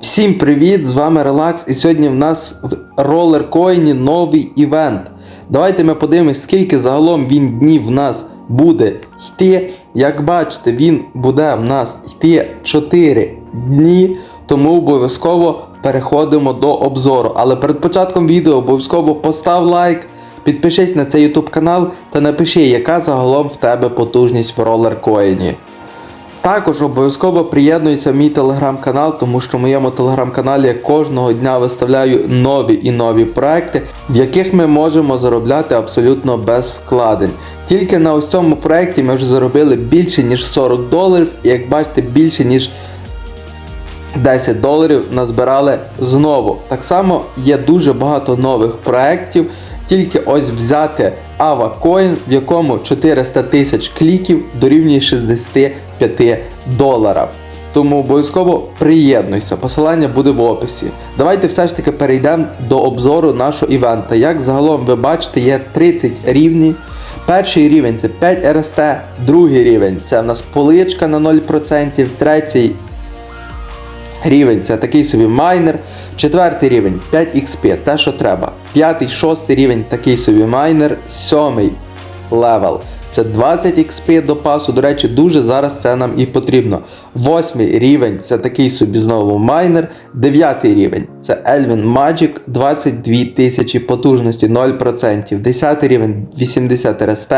Всім привіт! З вами Релакс, і сьогодні в нас в ролеркоїні новий івент. Давайте ми подивимось, скільки загалом він днів в нас буде йти. Як бачите, він буде в нас йти 4 дні, тому обов'язково переходимо до обзору. Але перед початком відео обов'язково постав лайк, підпишись на цей YouTube канал та напиши, яка загалом в тебе потужність в ролеркоїні. Також обов'язково приєднуйся в мій телеграм-канал, тому що в моєму телеграм-каналі я кожного дня виставляю нові і нові проекти, в яких ми можемо заробляти абсолютно без вкладень. Тільки на ось цьому проекті ми вже заробили більше ніж 40 доларів, і як бачите, більше ніж 10 доларів назбирали знову. Так само є дуже багато нових проєктів. Тільки ось взяти AvaCoin, в якому 400 тисяч кліків дорівнює 65 доларів. Тому обов'язково приєднуйся, посилання буде в описі. Давайте все ж таки перейдемо до обзору нашого івента. Як загалом ви бачите, є 30 рівнів. Перший рівень це 5 РСТ, другий рівень це в нас поличка на 0%, третій рівень це такий собі майнер. Четвертий рівень 5XP, те, що треба. П'ятий, шостий рівень такий собі майнер. Сьомий левел. Це 20 XP до пасу. До речі, дуже зараз це нам і потрібно. Восьмий рівень це такий собі знову майнер. Дев'ятий рівень це Elvin Magic 22 тисячі потужності 0%. Десятий рівень 80 РСТ.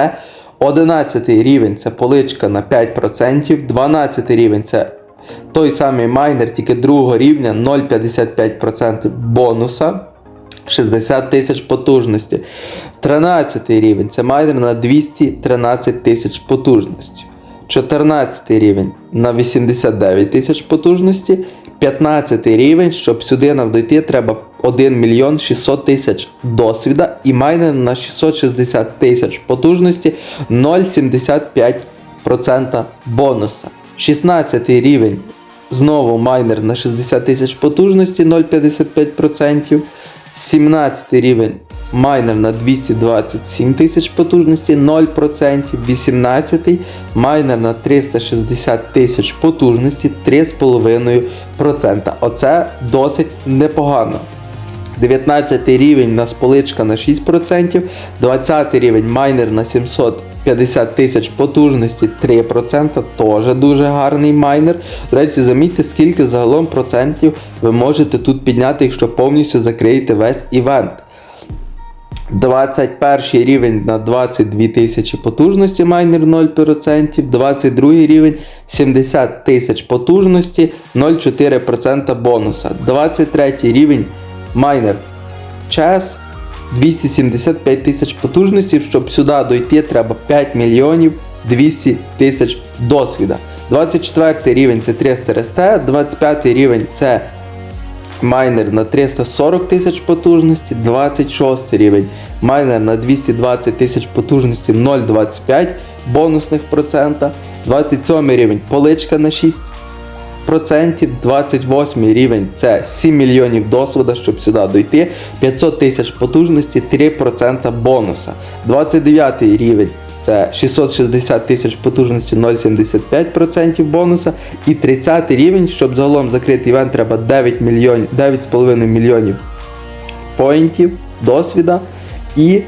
11 рівень це поличка на 5%. 12 рівень це той самий майнер, тільки другого рівня 0,55% бонуса. 60 тисяч потужності. 13 рівень це майнер на 213 тисяч потужності. 14 рівень на 89 тисяч потужності. 15 рівень, щоб сюди нам треба 1 мільйон 600 тисяч досвіда і майнер на 660 тисяч потужності 0,75% бонуса. 16 рівень. Знову майнер на 60 тисяч потужності 0,55%. 17 рівень майнер на 227 тисяч потужності 0%. 18 майнер на 360 тисяч потужності 3,5%. Оце досить непогано. 19 рівень у нас поличка на 6%, 20 рівень майнер на 750 тисяч потужності 3%, теж дуже гарний майнер. До речі, замітьте, скільки загалом процентів ви можете тут підняти, якщо повністю закриєте весь івент. 21 рівень на 22 тисячі потужності майнер 0%, 22 рівень 70 тисяч потужності 0,4% бонуса. 23 рівень майнер час 275 тисяч потужності, щоб сюди дойти, треба 5 мільйонів 200 тисяч досвіда. 24 рівень це 300 РСТ, 25 рівень це майнер на 340 тисяч потужності, 26 рівень майнер на 220 тисяч потужності 0,25 бонусних процента, 27 рівень поличка на 6 процентів, 28 рівень це 7 мільйонів досвіда, щоб сюди дойти, 500 тисяч потужності, 3% бонуса. 29 рівень це 660 тисяч потужності 0,75% бонуса. І 30 рівень, щоб загалом закрити івент, треба 9 мільйонів, 9,5 мільйонів поінтів досвіда. І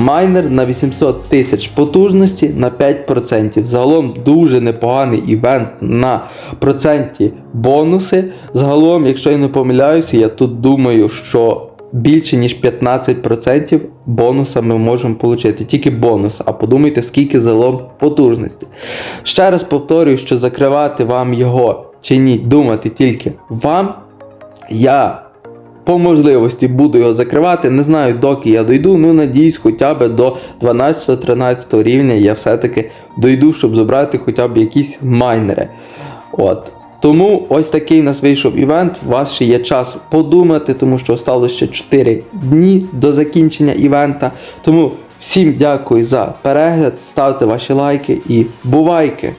майнер на 800 тисяч потужності на 5%. Загалом дуже непоганий івент на проценті бонуси. Загалом, якщо я не помиляюся, я тут думаю, що більше ніж 15% бонуса ми можемо отримати. Тільки бонус. А подумайте, скільки загалом потужності. Ще раз повторюю, що закривати вам його чи ні, думати тільки вам. Я по можливості буду його закривати. Не знаю, доки я дойду. Ну, надіюсь, хоча б до 12-13 рівня я все-таки дойду, щоб забрати хоча б якісь майнери. От. Тому ось такий у нас вийшов івент. У вас ще є час подумати, тому що осталося ще 4 дні до закінчення івента. Тому всім дякую за перегляд, ставте ваші лайки і бувайки!